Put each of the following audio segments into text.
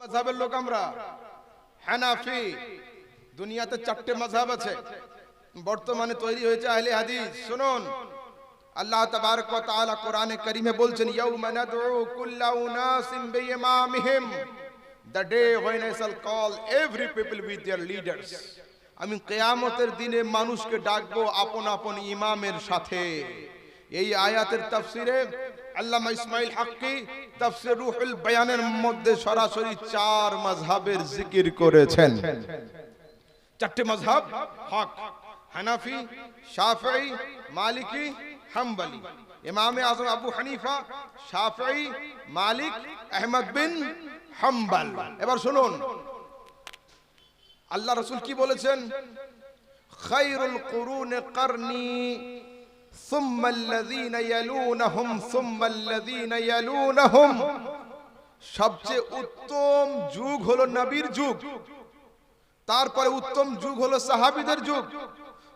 মাযহাবের লোক আমরা। হানাফি। দুনিয়াতে চারটে মাযহাব আছে। বর্তমানে তৈরি হয়েছে আহলে হাদিস। শুনুন। আল্লাহ তাবারক ওয়া তাআলা কোরআনে কারীমে বলছেন, ইয়াউমা নাদউ কুল্লা উনাসিম বিইমামিহিম। The day when I shall call every people with their leaders আমি কিয়ামতের দিনে মানুষকে ডাকবো আপন আপন ইমামের সাথে। এই আয়াতের তাফসিরে আল্লামা ইসমাইল হাক্কি তাফসির রুহুল বায়ানের মধ্যে সরাসরি চার মাযহাবের জিকির করেছেন। চারটে মাযহাব, হক, হানাফি, শাফিঈ, মালিকি, হাম্বলি। ইমামে আজম আবু হানিফা, শাফিঈ, মালিক, আহমদ বিন হাম্বল। এবার শুনুন। আল্লাহ রাসূল কি বলেছেন? খায়রুল কুরুন করনি ثم الذين يلونهم ثم الذين يلونهم সবচেয়ে উত্তম যুগ হলো নবীর যুগ তারপরে উত্তম যুগ হলো সাহাবীদের যুগ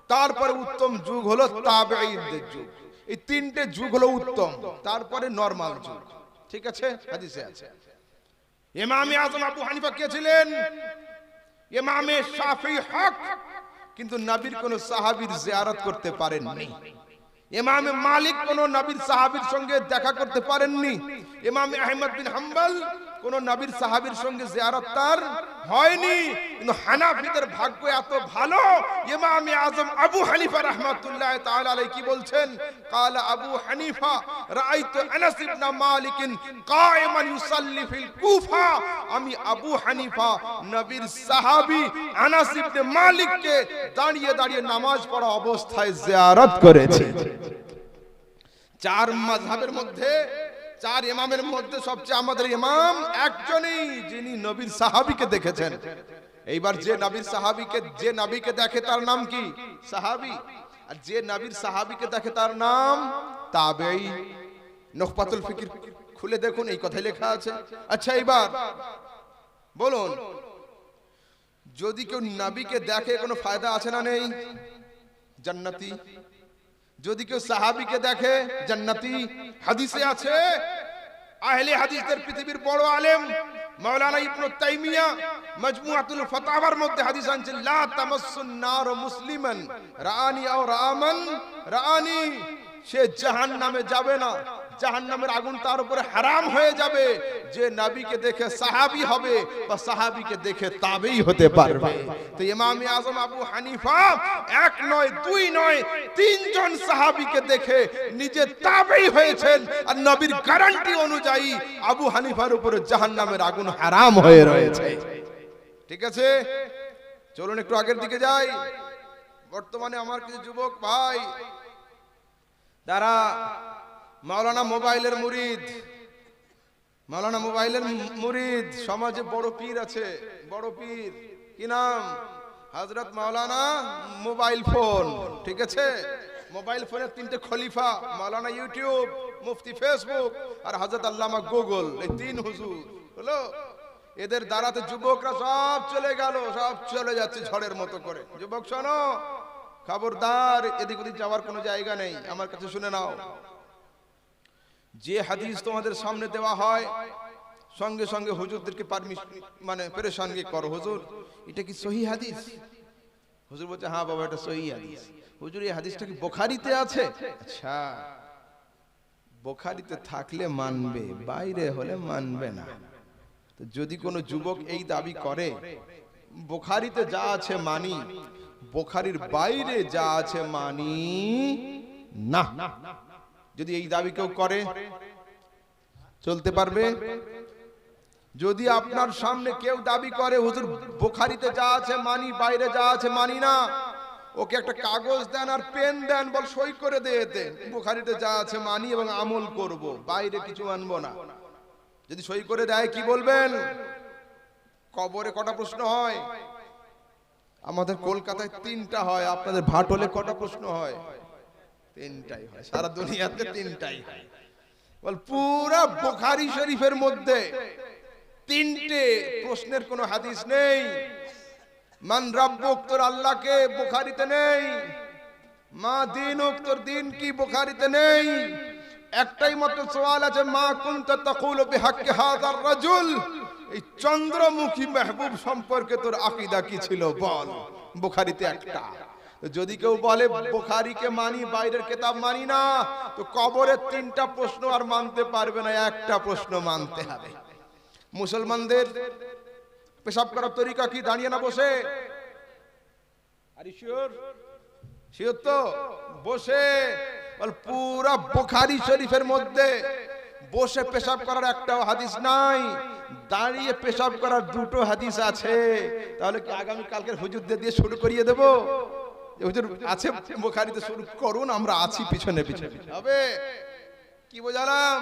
তারপরে উত্তম যুগ হলো তাবেঈনদের যুগ এই তিনটে যুগ হলো উত্তম তারপরে নরমাল যুগ ঠিক আছে হাদিসে আছে ইমামে আজম আবু হানিফা কে ছিলেন ইমামে শাফি হক কিন্তু নবীর কোন সাহাবীর জিয়ারত করতে পারেননি ইমামে মালিক কোন নবীর সাহাবীর সঙ্গে দেখা করতে পারেননি। ইমাম আহমদ বিন হাম্বল কোন নবীর সাহাবীর সঙ্গে জিয়ারত তার হয়নি কিন্তু হানাফিদের ভাগ্য এত ভালো ইমামে আজম আবু হানিফা রাহমাতুল্লাহ তাআলা আলাইহি কি বলছেন قال আবু হানিফা রাআইতু আনাস ইবনে মালিক কায়মান ইউসাল্লি ফিল কুফা আমি আবু হানিফা নবীর সাহাবী আনাস ইবনে মালিককে দাঁড়িয়ে দাঁড়িয়ে নামাজ পড়া অবস্থায় জিয়ারত করেছি চার মাযহাবের মধ্যে চার ইমামের মধ্যে সবচেয়ে আমাদের ইমাম একজনই যিনি নবীর সাহাবীকে দেখেছেন। এইবার যে নবীর সাহাবীকে, যে নবীকে দেখে তার নাম কি? সাহাবী। আর যে নবীর সাহাবিকে দেখে তার নাম তাবেঈ। নখপাতুল ফিকির, খুলে দেখুন, এই কথাই লেখা আছে। আচ্ছা এইবার বলুন, যদি কেউ নবীকে দেখে কোনো ফায়দা আছে না নেই? জান্নাতি। যদি কেউ সাহাবিকে দেখে, জান্নাতি হাদিসে আছে, আহলে হাদিসদের পৃথিবীর বড় আলেম, মাওলানা ইবনু তাইমিয়া মজমুআতুল ফাতাওয়ার মধ্যে হাদিস আনছেন, লা তামাসসুন নার মুসলিমান, রাআনি আও রামান রাআনি, সে জাহান্নামে যাবে না। জাহান্নামের আগুন তার উপরে হারাম হয়ে যাবে। যে নবীকে দেখে সাহাবী হবে, বা সাহাবীকে দেখে তাবেই হতে পারবে। তো ইমামে আজম আবু হানিফা এক নয়, দুই নয় তিনজন সাহাবীকে দেখে নিজে তাবেই হয়েছেন। আর নবীর গ্যারান্টি অনুযায়ী আবু হানিফার উপরে জাহান্নামের আগুন হারাম হয়ে রয়েছে। ঠিক আছে? চলুন একটু আগের দিকে যাই। বর্তমানে আমার কিছু যুবক ভাই তারা মাওলানা মোবাইলের মুরিদ। মাওলানা মোবাইলের মুরিদ, সমাজে বড় পীর আছে, বড় পীর। কি নাম? হযরত মাওলানা মোবাইল ফোন, ঠিক আছে? মোবাইল ফোনের তিনটে খলিফা, মাওলানা ইউটিউব, মুফতি ফেসবুক আর হযরত আল্লামা গুগল, এই তিন হুজুর, হলো? এদের দ্বারাতে যুবকরা সব চলে গেল, সব চলে যাচ্ছে ঝড়ের মতো করে। যুবক শোনো, খবরদার, এদিক ওদিক যাওয়ার কোনো জায়গা নেই, আমার কাছে শুনে নাও। যে হাদিস তোমাদের সামনে দেওয়া হয়, সঙ্গে সঙ্গে হুজুরদেরকে পারমিশন মানে পেরেশানকে করো। হুজুর, এটা কি সহি হাদিস? হুজুর বলছে হ্যাঁ বাবা, এটা সহি হাদিস। হুজুর, এই হাদিসটা কি বোখারিতে আছে? আচ্ছা বোখারিতে থাকলে মানবে, বাইরে হলে মানবে না। তো যদি কোনো যুবক এই দাবি করে, বোখারিতে যা আছে মানি, বোখারির বাইরে যা আছে মানি, না। যদি এই দাবি কেউ করে চলতে পারবে? যদি আপনার সামনে কেউ দাবি করে হুজুর বোখারিতে যা আছে মানি বাইরে যা আছে মানি না। ওকে একটা কাগজ দেন আর পেন দেন বল সই করে দে এতে। বোখারিতে যা আছে মানি এবং আমল করব। বাইরে কিছু আনব না। যদি সই করে দেয় কি বলবেন? কবরে কটা প্রশ্ন হয়? আমাদের কলকাতায় তিনটা হয়। আপনাদের ভাটলে কটা প্রশ্ন হয়? তিনটাই হয় সারা দুনিয়াতে তিনটাই হয়। বল পুরা বোখারি শরীফের মধ্যে তিনটে প্রশ্নের কোনো হাদিস নেই। মান রাব্বুক তোর আল্লাহকে বোখারিতে নেই মা দিনুক তোর দিন কি বোখারিতে নেই। একটাই মাত্র সওয়াল আছে মা কুনতা তাকুলু বিহাক্কি হাযার রাজুল। এই চন্দ্রমুখী মেহবুব সম্পর্কে তোর আকিদা কি ছিল? বল বুখারিতে একটা। যদি কেউ বলে বুখারিকে মানি বাইরের কেতাব মানি না তো কবরের তিনটা প্রশ্ন আর মানতে পারবে না একটা প্রশ্ন মানতে হবে। মুসলমানদের পেশাব করার তরিকা কি? দাঁড়িয়ে না বসে। আর শিওর শিওর তো? বসে। বল পুরা বোখারি শরীফের মধ্যে বসে পেশাব করার একটাও হাদিস নাই। দাঁড়িয়ে পেশাব করার দুটো হাদিস আছে। তাহলে কি আগামী কালকের হুজুরদের দিয়ে শুরু করিয়ে দেব? হুজুর আছে বুখারিতে শুরু করুন, আমরা আছি পিছনে পিছনে হবে। কি বোঝালাম?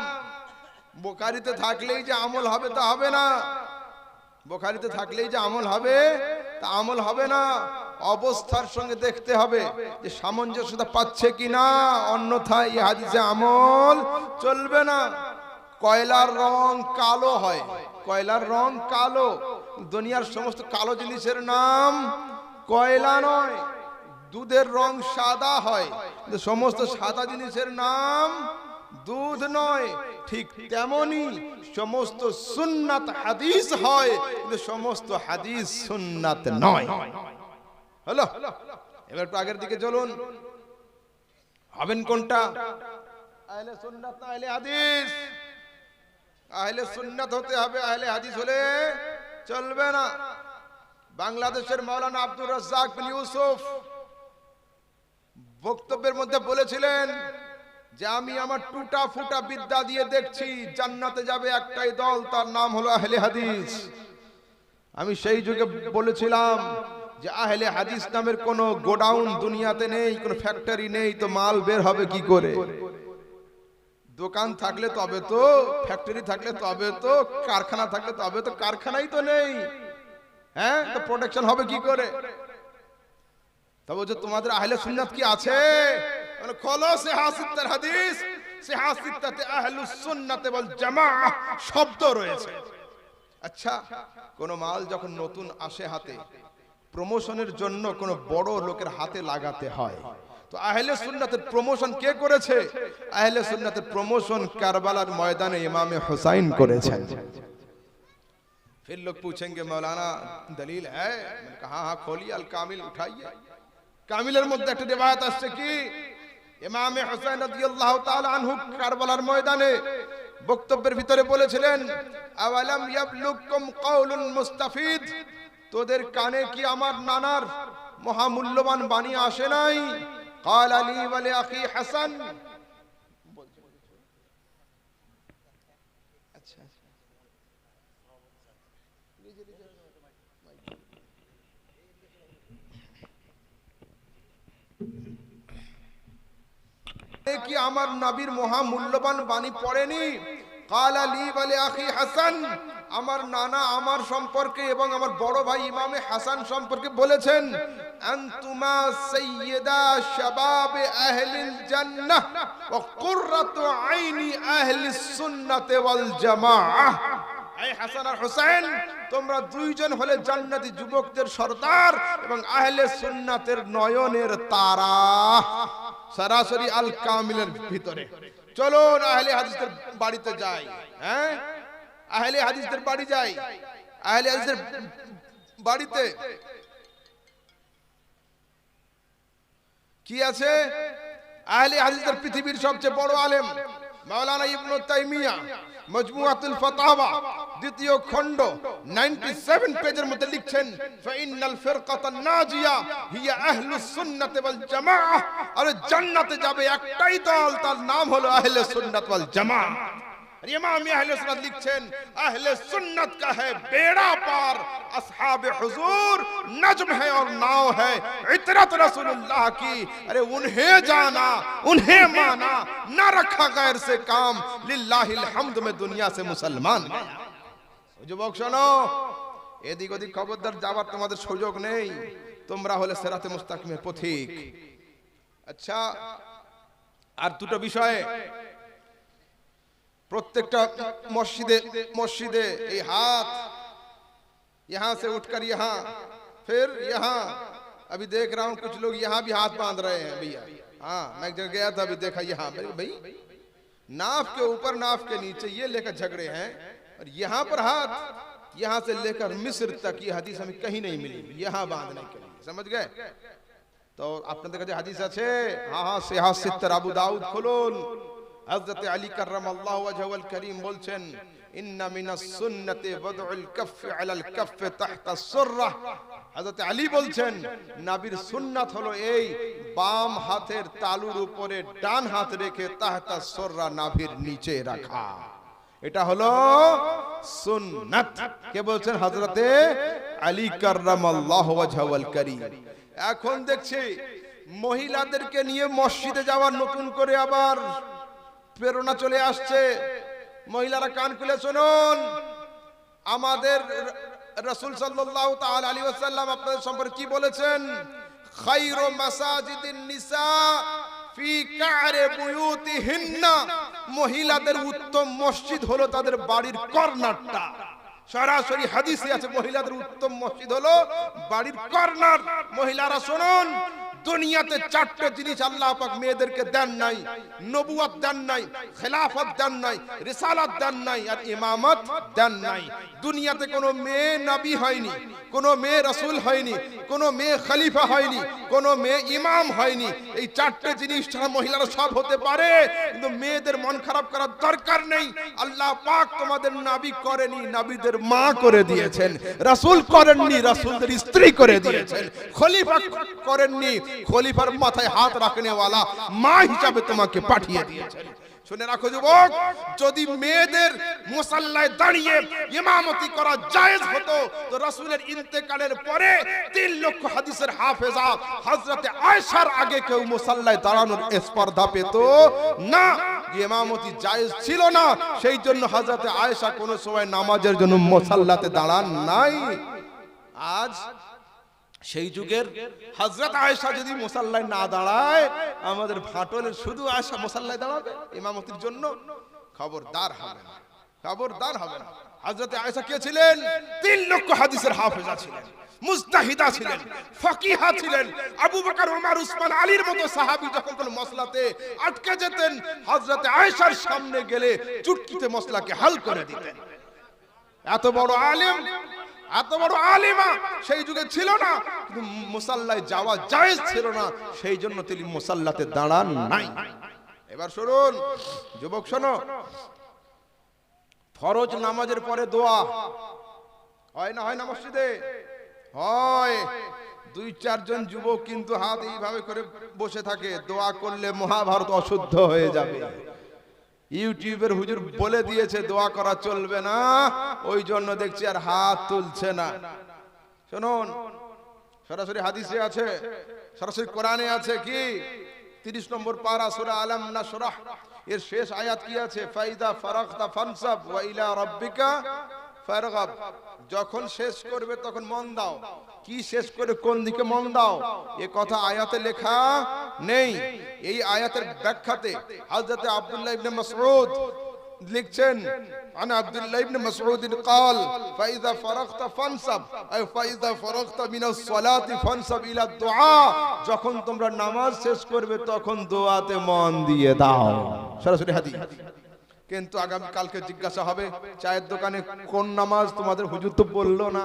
বুখারিতে থাকলেই যে আমল হবে তা হবে না। বোখারিতে থাকলেই যে আমল হবে তা আমল হবে না। অবস্থার সঙ্গে দেখতে হবে যে সামঞ্জস্যতা পাচ্ছে কি না অন্যথায় এই হাদিসে আমল চলবে না। কয়লার রং কালো হয়। কয়লার রং কালো। দুনিয়ার সমস্ত কালো জিনিসের নাম কয়লা নয়। দুধের রং সাদা হয়। সমস্ত সাদা জিনিসের নাম দুধ নয়। ঠিক তেমনি সমস্ত সুন্নাত হাদিস হয়, কিন্তু সমস্ত হাদিস সুন্নাত নয়। হলো? এবার একটু আগের দিকে চলুন। হবেন কোনটা? হাদিস? হতে হবে, আহলে হাদিস হলে চলবে না। বাংলাদেশের মাওলানা আব্দুর রাজ্জাক বিন ইউসুফ বক্তব্যের মধ্যে বলেছিলেন যে আমি আমার টুটা ফুটা বিদ্যা দিয়ে দেখছি, জান্নাতে যাবে একটাই দল, তার নাম হলো আহলে হাদিস। আমি সেই যুগে বলেছিলাম যে আহলে হাদিস নামের কোনো গোডাউন দুনিয়াতে নেই, কোনো ফ্যাক্টরি নেই, তো মাল বের হবে কি করে? দোকান থাকলে তবে তো, ফ্যাক্টরি থাকলে তবে তো, কারখানা থাকলে তবে তো, কারখানাই তো নেই। হ্যাঁ? তো প্রোটেকশন হবে কি করে? তবে বলছে তোমাদের আহলে সুন্নাত কি আছে মানে খোলো সে হাসিত্তার হাদিস সে হাসিত্তাতে আহলুস সুন্নাতে ওয়াল জামাআহ শব্দ রয়েছে আচ্ছা কোন মাল যখন নতুন আসে হাতে প্রমোশনের জন্য কোন বড় লোকের হাতে লাগাতে হয় তো আহলে সুন্নাতের প্রমোশন কে করেছে আহলে সুন্নাতের প্রমোশন কারবালার ময়দানে ইমামে হুসাইন করেছেন फिर लोग पूछेंगे मौलाना दलील है मैंने कहा हाँ खोलिए अल कामिल उठाइए কামিলের মধ্যে একটা রিবায়াত আসছে কি ইমামে হোসেন রাদিয়াল্লাহু তাআলা আনহু কারবালার ময়দানে বক্তব্যের ভিতরে বলেছিলেন আওয়ালাম ইয়াবলুকুম কাউলুন মুস্তাফিদ তোদের কানে কি আমার নানার মহামূল্যবান বাণী আসে নাই قال لي ولأخي حسن আচ্ছা এ কি আমার নবীর মহামূল্যবান বাণী পড়েনি? কাল আলী বলে আখি হাসান। আমার নানা আমার সম্পর্কে এবং আমার বড় ভাই ইমামে হাসান সম্পর্কে বলেছেন, আনতুমা সাইয়্যিদা শাবাব আহলিল জান্নাহ ওয়া কুররাতু আইনি আহলিস সুন্নাতে ওয়াল জামাআহ এই হাসান আর হোসেন তোমরা দুইজন হলে জান্নাতি যুবকদের সর্দার এবং আহলে সুন্নাতের নয়নের তারা। সরাসরি আল কামিলের ভিতরে। চলুন, আহলে হাদিসের বাড়িতে যাই। হ্যাঁ? আহলে হাদিসের বাড়ি যাই। আহলে হাদিসের বাড়িতে। কি আছে? আহলে হাদিসের পৃথিবীর সবচেয়ে বড় আলেম। মাওলানা ইবনু তাইমিয়া, মজমুআতুল ফাতাওয়া, দ্বিতীয় খণ্ড 97 পেজের মধ্যে লিখছেন ফাইনাল ফিরকাতান নাজিয়া হিয়া আহলুস সুন্নাত ওয়াল জামাআহ। আর জান্নাতে যাবে একটাই দল, তার নাম হলো আহলে সুন্নাত ওয়াল জামাআহ। ইমাম আহলে সুন্নাত লিখছেন আহলে সুন্নাত का है बेड़ा पार असहाब हुजूर नज्म है और नाव है इतरत रसूलुल्लाह की अरे उन्हें जाना उन्हें माना ना रखा गैर से काम लिल्लाहिल हम्द में दुनिया से मुसलमान गया ও যুবক শোনো এদিক ওদিক খবরদার যাবার তোমাদের সুযোগ নেই তোমরা হলে সেরাতে মুস্তাকিমের পথিক আচ্ছা আর দুটো বিষয়ে प्रत्येक मस्जिदे मस्जिदे हाथ यहाँ से उठकर यहाँ फिर यहाँ अभी देख रहा हूँ कुछ लोग यहाँ भी हाथ बाँध रहे हैं भैया हाँ मैं जब गया था अभी देखा यहाँ पर भाई नाफ के ऊपर नाफ के नीचे ये लेकर झगड़े हैं और यहाँ पर हाथ यहाँ से लेकर मिस्र तक ये हदीस हमें कहीं नहीं मिली यहाँ बांधने के लिए समझ गए तो आपने देखा हदीस अच्छे हाँ हाँ से हाथ सितर अबू दाऊद खोलो হযরত আলী কাররামাল্লাহু ওয়াজহুল করিম বলছেন, ইন্না মিনাস সুন্নতি ওয়াদউল কাফ আলাল কাফ তাহতা সুররাহ হযরত আলী বলছেন, নবীর সুন্নাত হলো এই, বাম হাতের তালুর উপরে ডান হাত রেখে তাহতা সুররা নাভির নিচে রাখা। এটা হলো সুন্নাত। কে বলছেন? হযরতে আলী কাররামাল্লাহু ওয়াজহুল করিম। এখন দেখছি, মহিলাদেরকে নিয়ে মসজিদে যাওয়ার নতুন করে আবার প্রেরণা চলে আসছে। মহিলারা কান খুলে শুনুন। আমাদের রসুল সাল্লাল্লাহু তাআলা আলাইহি ওয়াসাল্লাম আপনাদের সম্পর্কে কি বলেছেন? খায়রু মাসাজিদিন নিসা ফি কারে বুয়ুতিহিন্না। মহিলাদের উত্তম মসজিদ হলো তাদের বাড়ির কর্নারটা। সরাসরি হাদিসে আছে, মহিলাদের উত্তম মসজিদ হলো বাড়ির কর্নার। মহিলারা শুনুন দুনিয়াতে চারটে জিনিস আল্লাহ পাক মেয়েদেরকে দেন নাই, নবুয়ত দেন নাই, খেলাফত দেন নাই, রিসালাত দেন নাই আর ইমামত দেন নাই। দুনিয়াতে কোনো মেয়ে নবী হয়নি, কোনো মেয়ে রাসূল হয়নি, কোনো মেয়ে খলিফা হয়নি, কোনো মেয়ে ইমাম হয়নি। এই চারটে জিনিস ছাড়া মহিলারা সব হতে পারে, কিন্তু মেয়েদের মন খারাপ করার দরকার নেই। আল্লাহ পাক তোমাদের নাবি করেনি, নাবিদের মা করে দিয়েছেন, রাসূল করেননি, রাসূলদের স্ত্রী করে দিয়েছেন, খলিফা করেননি খলিফার মাথায় হাত রাখনে ওয়ালা মা হিসাবে তোমাকে পাঠিয়ে দিয়েছেন। শুনে রাখো যুবক, যদি মেয়েদের মুসাল্লায় দাঁড়িয়ে ইমামতি করা জায়েজ হতো, তো রাসূলের ইন্তেকালের পরে তিন লক্ষ হাদিসের হাফেজা হযরতে আয়েশার আগে কেউ মুসাল্লায় দাঁড়ানোর স্পর্ধা পেত না। ইমামতি জায়েজ ছিল না সেই জন্য হযরতে আয়েশা কোনো সময় নামাজের জন্য মুসাল্লাতে দাঁড়ান নাই। আজ সেই যুগের হজরত আয়েশা যদি মুসাল্লায় না দাঁড়ায়, আমাদের ফাটলের শুধু আয়েশা মোসাল্লায় দাঁড়াবে, ইমামতির জন্য খবরদার হবে না, খবরদার হবে না। হজরত আয়েশা কে ছিলেন? তিন লক্ষ হাদিসের হাফেজা ছিলেন মুস্তাহিদা ছিলেন, ফকিহা ছিলেন, আবু বকর ওমর উসমান, আলীর মতো সাহাবী যখন কোন মসলাতে আটকে যেতেন, হযরতে আয়েশার সামনে গেলে চুটকিতে মশলাকে হাল করে দিতেন। এত বড় আলেম এত বড় আলিমা সেই যুগে ছিল না, কিন্তু মুসাল্লায় যাওয়া জায়েজ ছিল না, সেই জন্য তিনি মুসাল্লাতে দাঁড়ান নাই। এবার শুনুন, যুবক শোনো, ফরজ নামাজের পরে দোয়া, হয় না হয় না মসজিদে? হয়, দুই চারজন যুবক কিন্তু হাত এইভাবে করে বসে থাকে, দোয়া করলে মহাভারত অশুদ্ধ হয়ে যাবে। ইউটিউবের হুজুর বলে দিয়েছে, দোয়া করা চলবে না। ওই জন্য দেখছি আর হাত তুলছে না। শুনুন, সরাসরি হাদিসে আছে, সরাসরি কোরআনে আছে কি? তিরিশ নম্বর পারা সুরা আলাম না সুরাহ এর শেষ আয়াত কি আছে? ফাইদা ফারাকতা ফানসাব ওয়া ইলা রাব্বিকা ফারগাব। যখন শেষ করবে তখন মন দাও। কি শেষ করে কোন দিকে মন দাও এ কথা আয়াতে লেখা নেই এই আয়াতের ব্যাখ্যাতে হযরত আব্দুল্লাহ ইবনে মাসউদ লিখছেন عن عبد الله بن مسعود قال فإذا فرغت فانصب أي فإذا فرغت من الصلاة فانصب إلى الدعاء যখন তোমরা নামাজ শেষ করবে তখন দোয়াতে মন দিয়ে দাও সরাসরি হাদিস কিন্তু আগামী কালকে জিজ্ঞাসা হবে চায়ের দোকানে কোন নামাজ তোমাদের হুজুর তো বললো না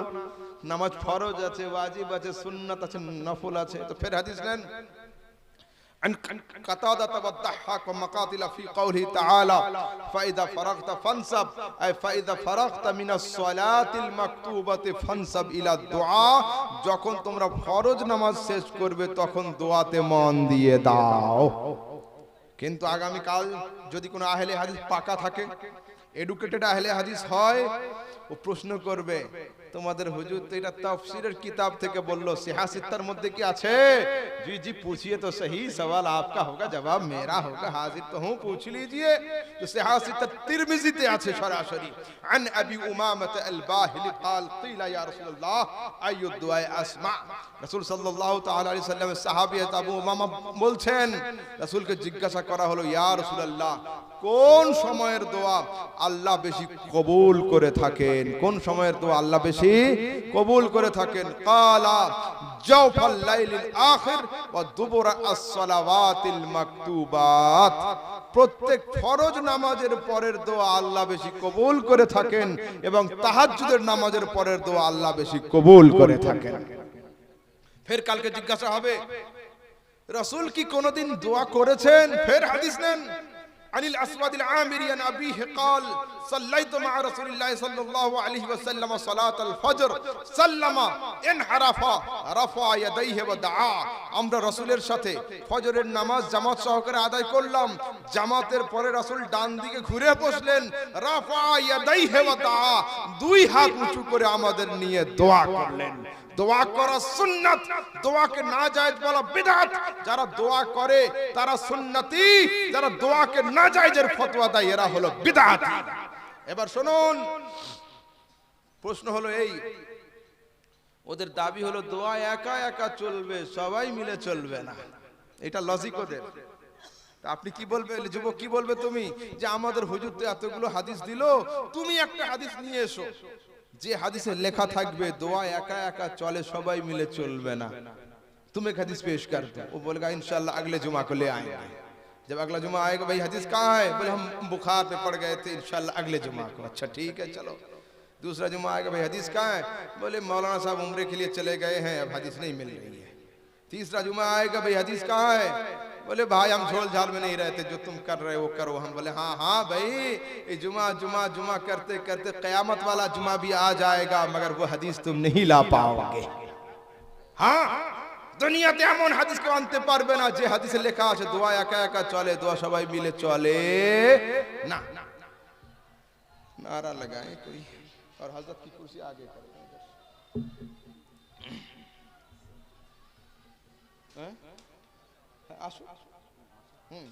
নামাজ ফরজ আছে ওয়াজিব আছে সুন্নাত আছে নফল আছে তো ফের হাদিস নেন عن قتادة والضحاك ومقاتل في قوله تعالى فإذا فرغت فانصب أي فإذا فرغت من الصلاة المكتوبة فانصب إلى الدعاء যখন তোমরা ফরজ নামাজ শেষ করবে তখন দোয়াতে মন দিয়ে দাও কিন্তু আগামী কাল যদি কোনো আহলে হাদিস পাকা থাকে এডুকেটেড আহলে হাদিস হয় ও প্রশ্ন করবে তোমাদের হুজুর তো এটা তাফসিরের কিতাব থেকে বলল সিহাসিত্তার মধ্যে কি আছে? জি জি, পুছিয়ে তো সহি সওয়াল आपका होगा জবাব मेरा होगा হাজির তো হুঁ पूछ लीजिए তো সিহাসিত্তার তিরমিজিতে আছে সরাসরি, আন আবি উমামাত আল বাহিলি قال قيل يا رسول الله اي الدعاء রাসূল সাল্লাল্লাহু তাআলা আলাইহি সাল্লাম সাহাবী আবু উমামা বলছেন, রাসূলকে জিজ্ঞাসা করা হলো, ইয়া রাসূলুল্লাহ কোন সময়ের দোয়া আল্লাহ বেশি কবুল করে থাকেন? কোন সময়ের দোয়া আল্লাহ বেশি কবুল করে থাকেন? কালা জাওফাল লাইলিল আখির ওয়া দুবুরা আস-সালাওয়াতিল মাকতুবাত। প্রত্যেক ফরজ নামাজের পরের দোয়া আল্লাহ বেশি কবুল করে থাকেন এবং তাহাজ্জুদের নামাজের পরের দোয়া আল্লাহ বেশি কবুল করে থাকেন। ফের কালকে জিজ্ঞাসা হবে, রসুল কি কোনোদিন দোয়া করেছেন? ফের হাদিস নেন? عن الأسود العامري عن أبيه قال صليت مع رسول الله صلى الله عليه وسلم صلاة الفجر سلم انحرف رفع يديه ودعا আমরা রাসূলের সাথে ফজরের নামাজ জামাত সহকারে আদায় করলাম জামাতের পরে রাসূল ডান দিকে ঘুরে বসলেন রাফা ইয়াদাইহি ওয়া দাআ দুই হাত উঁচু করে আমাদের নিয়ে দোয়া করলেন দোয়া করা সুন্নাত। দোয়াকে না জায়েজ বলা বিদআত যারা দোয়া করে, তারা সুন্নতি। যারা দোয়াকে না জায়েজের ফতোয়া দেয়, এরা হলো বিদআত এবার শুনুন, প্রশ্ন হলো এই, ওদের দাবি হলো দোয়া একা একা চলবে, সবাই মিলে চলবে না। এটা লজিক ওদের। আপনি কি বলবে যুবক, কি বলবে তুমি? যে আমাদের হুজুর তো এতগুলো হাদিস দিলো, তুমি একটা হাদিস নিয়ে এসো। যে হাদিসে লেখা থাকবে দোয়া একা একা চলে সবাই মিলে চলবে না तुम एक हदीस पेश कर दो वो बोलेगा इंशाल्लाह अगले जुमा को ले आएंगे जब अगला जुमा आएगा भाई हदीस कहाँ है बोले हम बुखार पे पड़ गए थे इंशाल्लाह अगले जुमा को अच्छा ठीक है चलो दूसरा जुमा आएगा भाई हदीस कहाँ है बोले मौलाना साहब उम्र के लिए चले गए हैं अब हदीस नहीं मिल रही है तीसरा जुमा आएगा भाई हदीस कहाँ है बोले भाई हम झोल झाल में नहीं रहते जो तुम कर रहे हो वो करो हम बोले हाँ हाँ भाई ये जुमा जुमा जुमा करते करते कयामत वाला जुमा भी आ जाएगा मगर वो हदीस तुम नहीं ला पाओगे হ্যাঁ দুনিয়াতে এমন হাদিস কেউ আনতে পারবে না যে হাদিসে লেখা আছে দোয়া একা একা চলে দোয়া সবাই মিলে চলে না नारा लगाए कोई और हजरत की कुर्सी आगे करें आशु हम्म।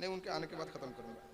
नहीं उनके आने के बाद खत्म करूँगा।